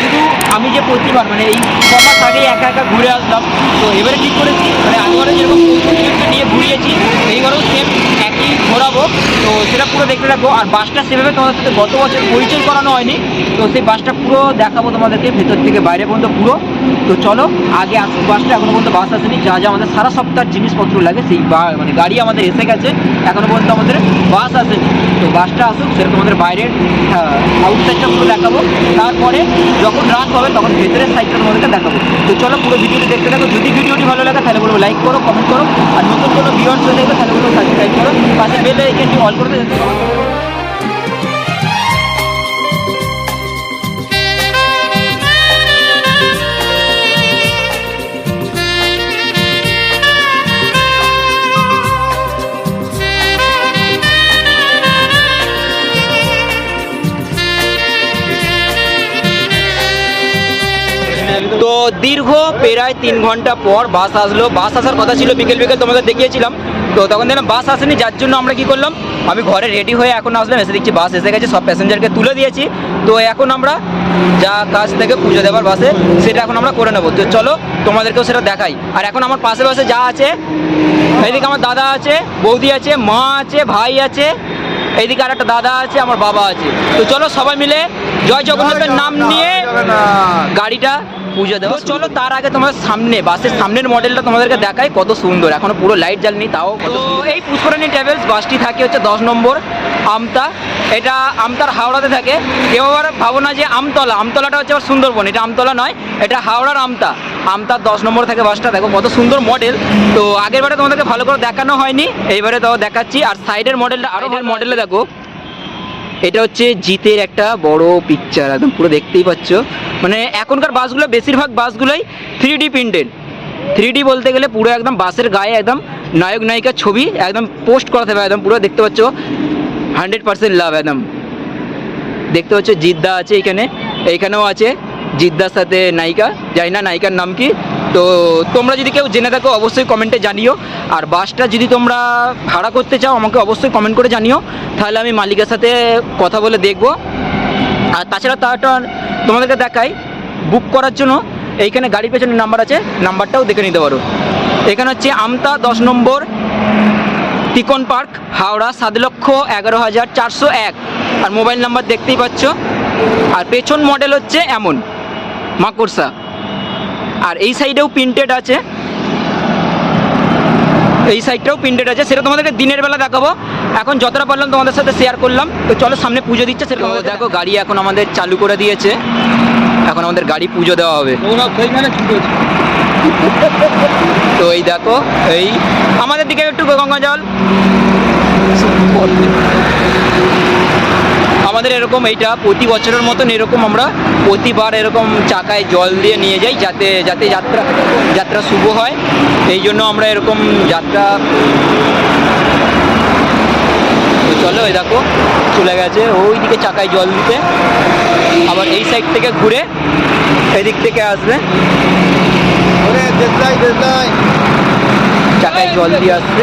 শুধু আমি যে প্রতিবার মানে এই কমাস মাস আগে একা একা ঘুরে আসতাম তো এবারে ঠিক করেছি? মানে আগেবারে যেরকম নিয়ে ঘুরিয়েছি এইবারেও সেম একই ঘোরাবো, তো সেটা পুরো দেখতে রাখব আর বাসটা সেভাবে তোমাদের সাথে গত বছর পরিচয় করানো হয়নি, তো সেই বাসটা পুরো দেখাবো তোমাদেরকে, ভেতর থেকে বাইরে পর্যন্ত পুরো। তো চলো, আগে আসুক বাসটা এখনও পর্যন্ত বাস আসেনি। যা যা আমাদের সারা সপ্তাহের জিনিসপত্র লাগে, সেই মানে গাড়ি আমাদের এসে গেছে, এখনও পর্যন্ত আমাদের বাস আসেনি। তো বাসটা আসুক, সেটা তোমাদের বাইরের আউটসাইডটা পুরো দেখাবো। তারপরে যখন রাত হবে, তখন ভেতরের সাইডটা তোমাদেরকে দেখাবো। তো চলো, পুরো ভিডিওটি দেখতে থাকো। যদি ভিডিওটি ভালো লাগে, তাহলে বলব লাইক করো কমেন্ট করো। আর নতুন কোনো ভিডিও চলে দেখবে, তাহলে বলব সাবস্ক্রাইব করো। পাশে বেল আইকনটি অল করে দিতে তো দীর্ঘ প্রায় তিন ঘণ্টা পর বাস আসলো। বাস আসার কথা ছিল বিকেল বিকেল তোমাদের দেখিয়েছিলাম। তো তখন দেখলাম বাস আসেনি যার জন্য আমরা কি করলাম আমি ঘরে রেডি হয়ে এখন আসলাম এসে দেখছি বাস এসে গেছে সব প্যাসেঞ্জারকে তুলে দিয়েছি। তো এখন আমরা যা কাজ থেকে পুজো দেওয়ার বাসে সেটা এখন আমরা করে নেব। তো চলো তোমাদেরকেও সেটা দেখাই। আর এখন আমার পাশে পাশে যা আছে এইদিকে আমার দাদা আছে বৌদি আছে মা আছে ভাই আছে এইদিকে আর একটা দাদা আছে আমার বাবা আছে। তো চলো সবাই মিলে জয় জগন্নাথের নাম নিয়ে গাড়িটা পুজো দেবো। চলো তার আগে তোমার সামনে বাসের সামনের মডেলটা তোমাদেরকে দেখাই কত সুন্দর। এখনও পুরো লাইট জ্বালনি তাও তো এই পুষ্করানী ট্রাভেলস বাসটি থাকে হচ্ছে দশ নম্বর আমতা। এটা আমতার হাওড়াতে থাকে। কেউ আবার ভাবো না যে আমতলা আমতলাটা হচ্ছে আবার সুন্দরবন এটা আমতলা নয় এটা হাওড়ার আমতা। আমতার দশ নম্বর থাকে বাসটা দেখো কত সুন্দর মডেল তো আগের বারে তোমাদেরকে ভালো করে দেখানো হয়নি এইবারে তো দেখাচ্ছি। আর সাইডের মডেলটা আরও মডেলে দেখো। এটা হচ্ছে জিতের একটা বড় পিকচার একদম পুরো দেখতেই পাচ্ছ। মানে এখনকার বাসগুলো, বেশিরভাগ বাসগুলোই three D printed three D বলতে গেলে পুরো একদম বাসের গায়ে একদম নায়ক নায়িকার ছবি একদম পোস্ট করা থাকবে, একদম পুরো দেখতে পাচ্ছ। হান্ড্রেড পার্সেন্ট লাভ একদম। দেখতে পাচ্ছ জিদ্দা আছে এখানে এইখানেও আছে। জিদ্দার সাথে নায়িকা জানি না নায়িকার নাম কি? তো তোমরা যদি কেউ জেনে থাকো, অবশ্যই কমেন্টে জানিও। আর বাসটা যদি তোমরা ভাড়া করতে চাও, আমাকে অবশ্যই কমেন্ট করে জানিও। তাহলে আমি মালিকের সাথে কথা বলে দেখব। আর তাছাড়া তারটা তোমাদেরকে দেখাই বুক করার জন্য। এইখানে গাড়ির পেছনে নাম্বার আছে নাম্বারটাও দেখে নিতে পারো। এখানে হচ্ছে আমতা, দশ নম্বর, তিকন পার্ক, হাওড়া, সাত লক্ষ এগারো হাজার চারশো এক। আর মোবাইল নাম্বার দেখতেই পাচ্ছ। আর পেছন মডেল হচ্ছে এমন। মাকড়সা। আর এই সাইডেও প্রিন্টেড আছে। এই সাইডটাও প্রিন্টেড আছে সেটা তোমাদেরকে দিনের বেলা দেখাবো। এখন যতটা পারলাম তোমাদের সাথে শেয়ার করলাম তো চলো সামনে পুজো দিচ্ছে সেটা তোমাদের দেখো গাড়ি এখন আমাদের চালু করে দিয়েছে। এখন আমাদের গাড়ি পুজো দেওয়া হবে। তো এই দেখো এই আমাদের দিকে একটু গঙ্গা জল। আমাদের এরকম এইটা প্রতি বছরের মতন এরকম আমরা প্রতিবার এরকম চাকায় জল দিয়ে নিয়ে যাই যাতে যাতে যাত্রা যাত্রা শুভ হয়। এই জন্য আমরা এরকম যাত্রা চলো এই দেখো চলে গেছে। ওই দিকে চাকায় জল দিতে। আবার এই সাইড থেকে ঘুরে এদিক থেকে আসবে। দেশলাই জল দিয়ে আসছে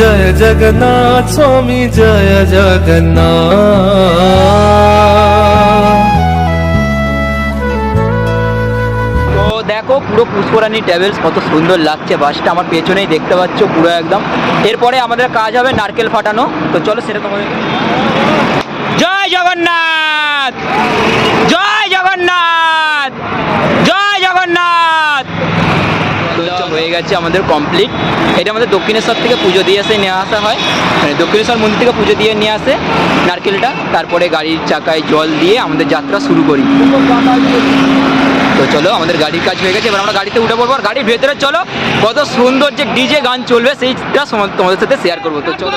জয় জগন্নাথ, স্বামী জয় জগন্নাথ। দেখো পুরো পুষ্পরানী ট্রাভেলস কত সুন্দর লাগছে, বাসটা আমার পেছনেই দেখতে পাচ্ছ পুরো একদম। এরপরে আমাদের কাজ হবে নারকেল ফাটানো, তো চলো সেটা তোমাদের জয় জগন্নাথ! জয় জগন্নাথ! জয় জগন্নাথ! হয়ে গেছে আমাদের কমপ্লিট এটা আমাদের দক্ষিণেশ্বর থেকে পুজো দিয়ে এসে নিয়ে আসা হয়। মানে দক্ষিণেশ্বর মন্দির থেকে পুজো দিয়ে নিয়ে আসে নারকেলটা। তারপরে গাড়ির চাকায় জল দিয়ে আমাদের যাত্রা শুরু করি। তো চলো, আমাদের গাড়ির কাজ হয়ে গেছে। এবার আমরা গাড়িতে উঠে পড়ব। আর গাড়ির ভেতরে চলো, কত সুন্দর যে ডিজে গান চলবে সেইটা তোমাদের সাথে শেয়ার করব। তো চলো।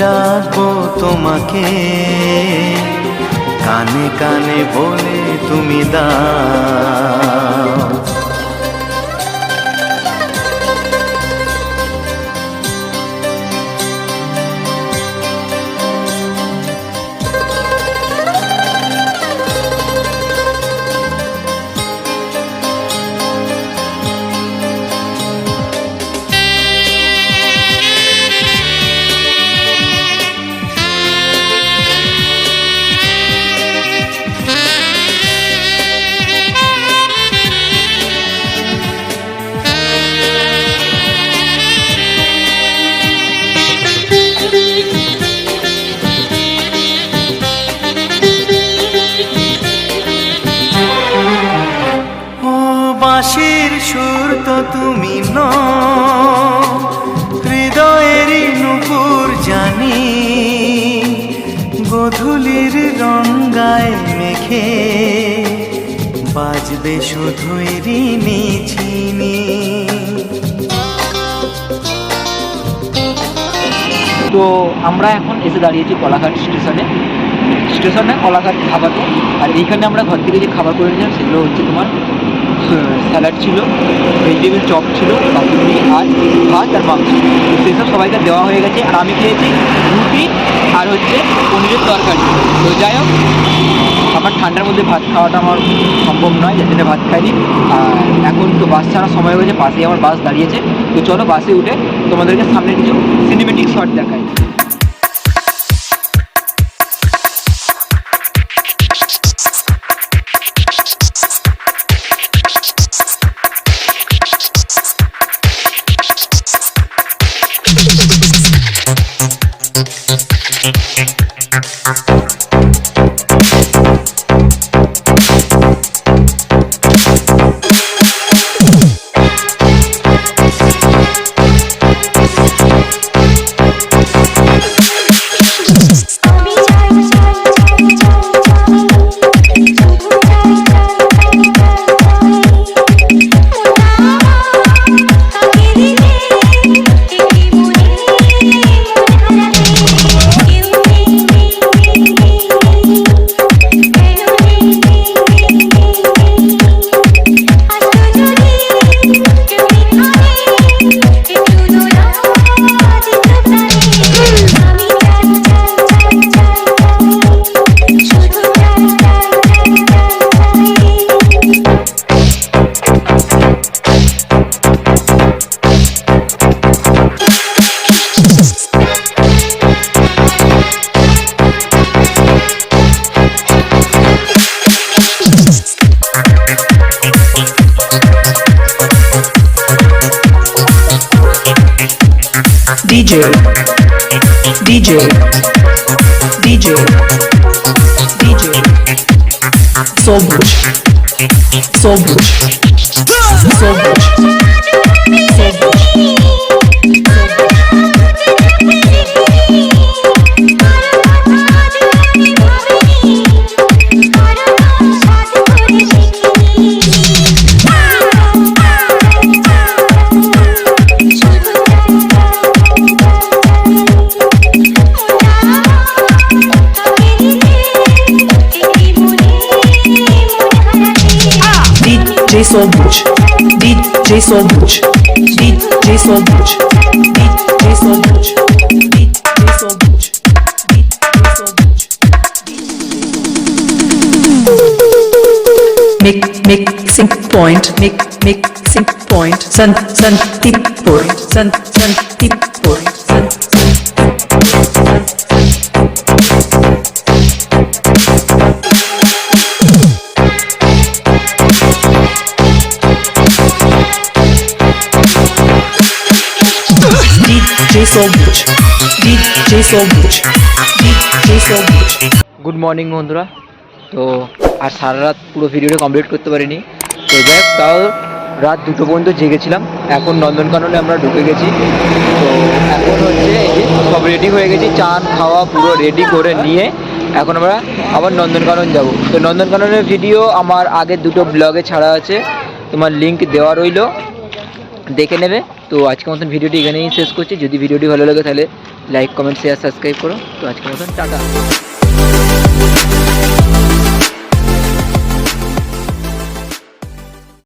ডাকবো তোমাকে। কানে কানে বলে তুমি দাও। হৃদয়েরই নুপুর জানি, গধূলির রঙ্গায় মেখে বাজবে শুধুই রিনি ঝিনি তো আমরা এখন এসে দাঁড়িয়েছি কলাঘাট স্টেশনে। স্টেশনে কলাঘাট ধাবাতে। আর এইখানে আমরা ঘর থেকে যে খাবার করে নিয়েছিলাম, সেগুলো হচ্ছে তোমার স্যালাড ছিল ভেজিটেবিল চপ ছিল কাকুরি আর ভাত আর মাংস। সেসব সবাইকে দেওয়া হয়ে গেছে। আর আমি খেয়েছি রুটি আর হচ্ছে পনিরের তরকারি। তো যাই হোক, আমার ঠান্ডার মধ্যে ভাত খাওয়াটা আমার সম্ভব নয়, যার জন্য ভাত খাইনি। আর এখন তো বাস ছাড়ার সময় হয়েছে, পাশেই আমার বাস দাঁড়িয়েছে। তো চলো বাসে উঠে তোমাদেরকে সামনে কিছু সিনেমেটিক শট দেখাই। DJ. DJ. DJ. Sobuç Sobuç Sobuç Sobuç DJ Sobuç DJ Sobuç DJ Sobuç DJ Sobuç Mix mixing point. Mix mixing point. San san tip point. San san DJ Sobuç DJ Sobuç good morning বন্ধুরা। তো আর সারা রাত পুরো ভিডিওটা complete করতে পারিনি। তো যাই তাও রাত দুটো পর্যন্ত জেগেছিলাম। এখন নন্দনকাননে আমরা ঢুকে গেছি। তো এখন হচ্ছে এই সব রেডি হয়ে গেছি। চান, খাওয়া পুরো রেডি করে নিয়ে এখন আমরা আবার নন্দনকানন যাব। তো নন্দনকাননের ভিডিও আমার আগের দুটো ব্লগে ছাড়া আছে। তোমার লিংক দেওয়া রইল। দেখে নেবে। তো আজকের মতন ভিডিওটি এখানেই শেষ করছি। যদি ভিডিওটি ভালো লাগে তাহলে লাইক কমেন্ট শেয়ার সাবস্ক্রাইব করো। তো আজকের মতন টাটা।